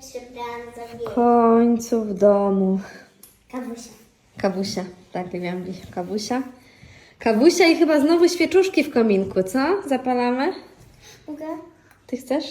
przebrałam za W wiele. końcu w domu. Kawusia. Kawusia, tak, wiem, kawusia. Kawusia i chyba znowu świeczuszki w kominku, co? Zapalamy? Mogę? Ty chcesz?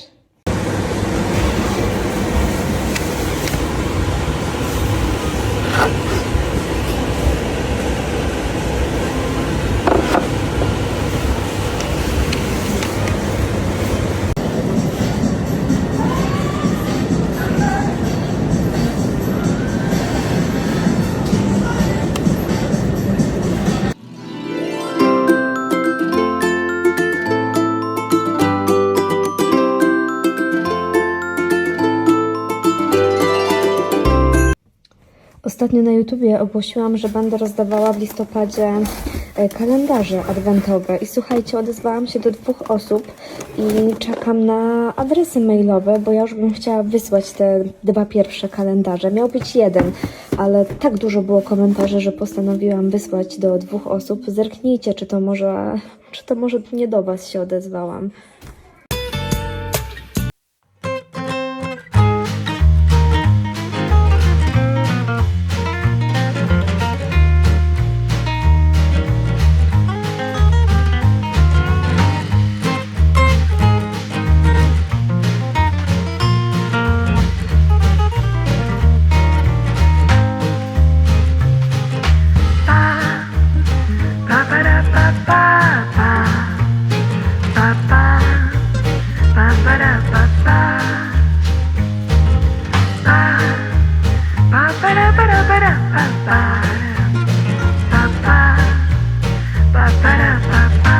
Ostatnio na YouTubie ogłosiłam, że będę rozdawała w listopadzie e, kalendarze adwentowe. I słuchajcie, odezwałam się do dwóch osób i czekam na adresy mailowe, bo ja już bym chciała wysłać te dwa pierwsze kalendarze. Miał być jeden, ale tak dużo było komentarzy, że postanowiłam wysłać do dwóch osób. Zerknijcie, czy to może, czy to może nie do Was się odezwałam. ba ba ba ba